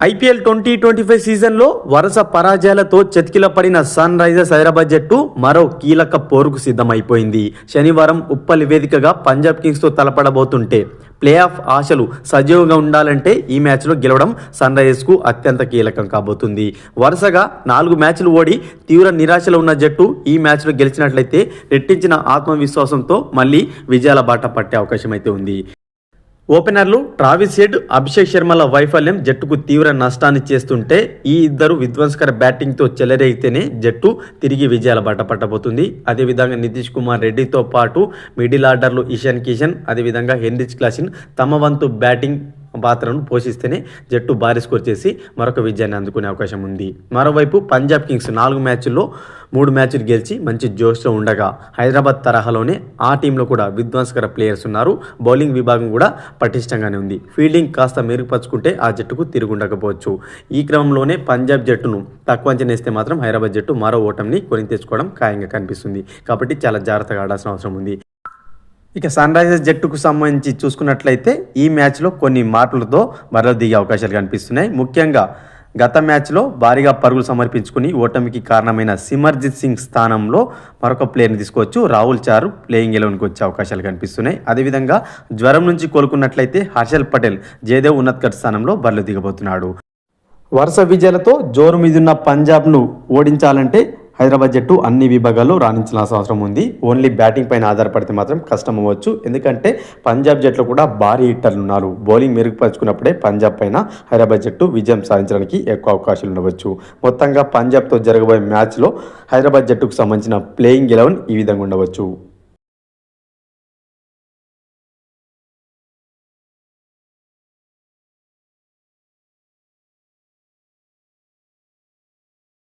IPL twenty twenty five సీజన్లో వరుస పరాజయాలతో చతికిల పడిన సన్ రైజర్స్ హైదరాబాద్ జట్టు మరో కీలక పోరుకు సిద్ధమైపోయింది. శనివారం ఉప్పల్ వేదికగా పంజాబ్ కింగ్స్తో తలపడబోతుంటే ప్లే ఆఫ్ ఆశలు సజీవంగా ఉండాలంటే ఈ మ్యాచ్లో గెలవడం సన్ రైజర్స్కు అత్యంత కీలకం కాబోతుంది. వరుసగా నాలుగు మ్యాచ్లు ఓడి తీవ్ర నిరాశలో ఉన్న జట్టు ఈ మ్యాచ్లో గెలిచినట్లయితే రెట్టించిన ఆత్మవిశ్వాసంతో మళ్ళీ విజయాల బాట పట్టే అవకాశం అయితే ఉంది. ఓపెనర్లు ట్రావిస్ హెడ్ అభిషేక్ శర్మల వైఫల్యం జట్టుకు తీవ్ర నష్టాన్ని చేస్తుంటే ఈ ఇద్దరు విధ్వంసకర బ్యాటింగ్తో చెలరేగితేనే జట్టు తిరిగి విజయాల బాట పట్టబోతుంది. అదేవిధంగా నితీష్ కుమార్ రెడ్డితో పాటు మిడిల్ ఆర్డర్లు ఇషాన్ కిషన్ అదేవిధంగా హెన్రిచ్ క్లాసిన్ తమ వంతు బ్యాటింగ్ పాత్రను పోషిస్తేనే జట్టు భారీ స్కోర్ చేసి మరొక విజయాన్ని అందుకునే అవకాశం ఉంది. మరోవైపు పంజాబ్ కింగ్స్ నాలుగు మ్యాచ్ల్లో మూడు మ్యాచ్లు గెలిచి మంచి జోష్లో ఉండగా హైదరాబాద్ తరహాలోనే ఆ టీంలో కూడా విధ్వంసకర ప్లేయర్స్ ఉన్నారు. బౌలింగ్ విభాగం కూడా పటిష్టంగానే ఉంది. ఫీల్డింగ్ కాస్త మెరుగుపరుచుకుంటే ఆ జట్టుకు తిరుగుండకపోవచ్చు ఈ క్రమంలోనే పంజాబ్ జట్టును తక్కువ అంచనా వేస్తే మాత్రం హైదరాబాద్ జట్టు మరో ఓటమిని కొని తెచ్చుకోవడం ఖాయంగా కనిపిస్తుంది. కాబట్టి చాలా జాగ్రత్తగా ఆడాల్సిన అవసరం ఉంది. ఇక సన్ రైజర్స్ జట్టుకు సంబంధించి చూసుకున్నట్లయితే ఈ మ్యాచ్లో కొన్ని మార్పులతో మరల దిగే అవకాశాలు కనిపిస్తున్నాయి. ముఖ్యంగా గత మ్యాచ్లో భారీగా పరుగులు సమర్పించుకుని ఓటమికి కారణమైన సిమర్జిత్ సింగ్ స్థానంలో మరొక ప్లేయర్ని తీసుకోవచ్చు. రాహుల్ చారు ప్లేయింగ్ ఎలెవెన్కి వచ్చే అవకాశాలు కనిపిస్తున్నాయి. అదేవిధంగా జ్వరం నుంచి కోలుకున్నట్లయితే హర్షల్ పటేల్ జయదేవ్ ఉన్నత్కట్ స్థానంలో బరిలో దిగబోతున్నాడు. వరుస విజయాలతో జోరు మీదున్న పంజాబ్ను ఓడించాలంటే హైదరాబాద్ జట్టు అన్ని విభాగాల్లో రాణించాల్సిన అవసరం ఉంది. ఓన్లీ బ్యాటింగ్ పైన ఆధారపడితే మాత్రం కష్టం అవ్వచ్చు. ఎందుకంటే పంజాబ్ జట్లు కూడా భారీ హిట్టర్లు ఉన్నారు. బౌలింగ్ మెరుగుపరుచుకున్నప్పుడే పంజాబ్ పైన హైదరాబాద్ జట్టు విజయం సాధించడానికి ఎక్కువ అవకాశాలు ఉండవచ్చు. మొత్తంగా పంజాబ్తో జరగబోయే మ్యాచ్లో హైదరాబాద్ జట్టుకు సంబంధించిన ప్లేయింగ్ ఎలెవెన్ ఈ విధంగా ఉండవచ్చు.